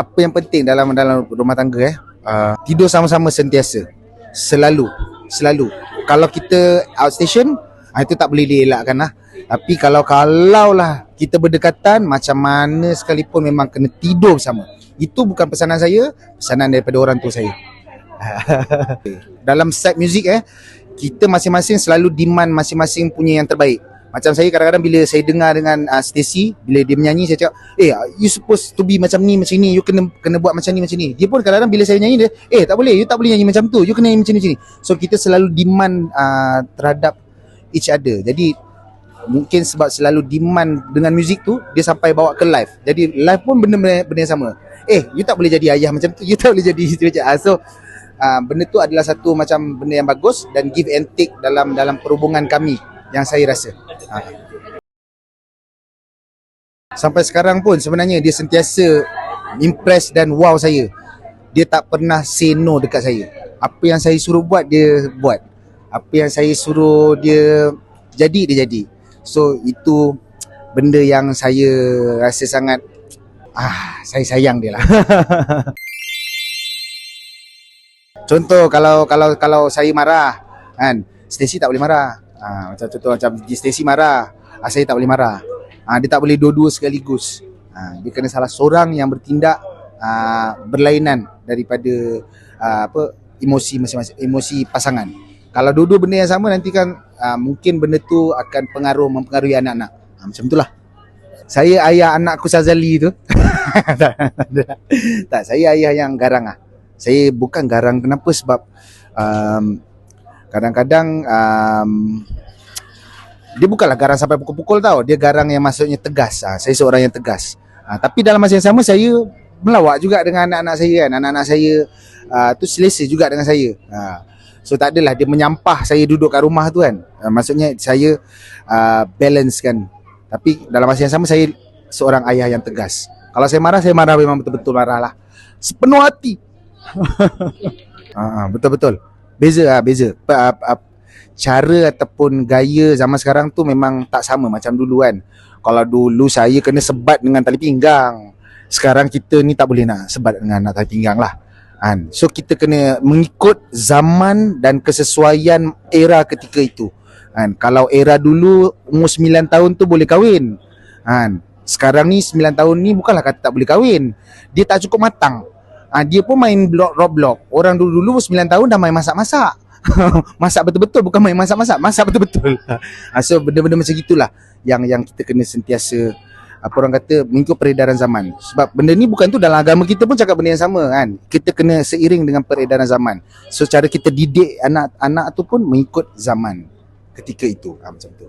apa yang penting dalam dalam rumah tangga eh? Uh, tidur sama-sama sentiasa. Selalu. Selalu. Kalau kita outstation ah, itu tak boleh dielakkan lah. Tapi kalau kalau lah kita berdekatan macam mana sekalipun memang kena tidur bersama. Itu bukan pesanan saya pesanan daripada orang tua saya. Dalam set music eh kita masing-masing selalu demand masing-masing punya yang terbaik macam saya kadang-kadang bila saya dengar dengan uh, Stacy bila dia menyanyi saya cakap eh you supposed to be macam ni macam ni you kena kena buat macam ni macam ni. Dia pun kadang-kadang bila saya nyanyi dia eh tak boleh you tak boleh nyanyi macam tu you kena nyanyi macam ni macam ni. So kita selalu demand uh, terhadap each other. Jadi mungkin sebab selalu demand dengan muzik tu dia sampai bawa ke live. Jadi live pun benda-benda benda yang sama. Eh you tak boleh jadi ayah macam tu you tak boleh jadi macam ah, so uh, benda tu adalah satu macam benda yang bagus dan give and take dalam dalam perhubungan kami yang saya rasa. Ha. sampai sekarang pun sebenarnya dia sentiasa impress dan wow saya. Dia tak pernah say no dekat saya. Apa yang saya suruh buat dia buat. Apa yang saya suruh dia jadi dia jadi. So itu benda yang saya rasa sangat ah saya sayang dia lah. Contoh kalau kalau kalau saya marah kan Stacy tak boleh marah ha, macam contoh macam Stacy marah ah, saya tak boleh marah ha, dia tak boleh dua-dua sekaligus ha, dia kena salah seorang yang bertindak uh, berlainan daripada uh, apa emosi masing-masing emosi pasangan. Kalau dua-dua benda yang sama nanti kan uh, mungkin benda tu akan pengaruh mempengaruhi anak-anak. Ha, macam itulah. Saya ayah anakku Sazali tu. tak, tak, tak, saya ayah yang garang ah. Saya bukan garang kenapa sebab um, kadang-kadang um, dia bukanlah garang sampai pukul-pukul tau. Dia garang yang maksudnya tegas. Ha, saya seorang yang tegas. Ha, tapi dalam masa yang sama saya melawak juga dengan anak-anak saya kan. Anak-anak saya uh, tu selesa juga dengan saya. Ha, so tak adalah dia menyampah saya duduk kat rumah tu kan. Ha, maksudnya saya uh, balance kan. Tapi dalam masa yang sama saya seorang ayah yang tegas. Kalau saya marah, saya marah memang betul-betul marah lah. Sepenuh hati. ha, betul-betul. Beza lah, beza. Pa, pa, cara ataupun gaya zaman sekarang tu memang tak sama macam dulu kan. Kalau dulu saya kena sebat dengan tali pinggang. Sekarang kita ni tak boleh nak sebat dengan tali pinggang lah. Kan? So kita kena mengikut zaman dan kesesuaian era ketika itu. Kan? Kalau era dulu umur 9 tahun tu boleh kahwin. Kan? Sekarang ni 9 tahun ni bukanlah kata tak boleh kahwin. Dia tak cukup matang. Ha, dia pun main blok Roblox. Orang dulu-dulu 9 tahun dah main masak-masak. masak betul-betul bukan main masak-masak, masak betul-betul. Ha, so benda-benda macam gitulah yang yang kita kena sentiasa apa orang kata mengikut peredaran zaman. Sebab benda ni bukan tu dalam agama kita pun cakap benda yang sama kan. Kita kena seiring dengan peredaran zaman. So cara kita didik anak-anak tu pun mengikut zaman ketika itu. Ha, macam tu.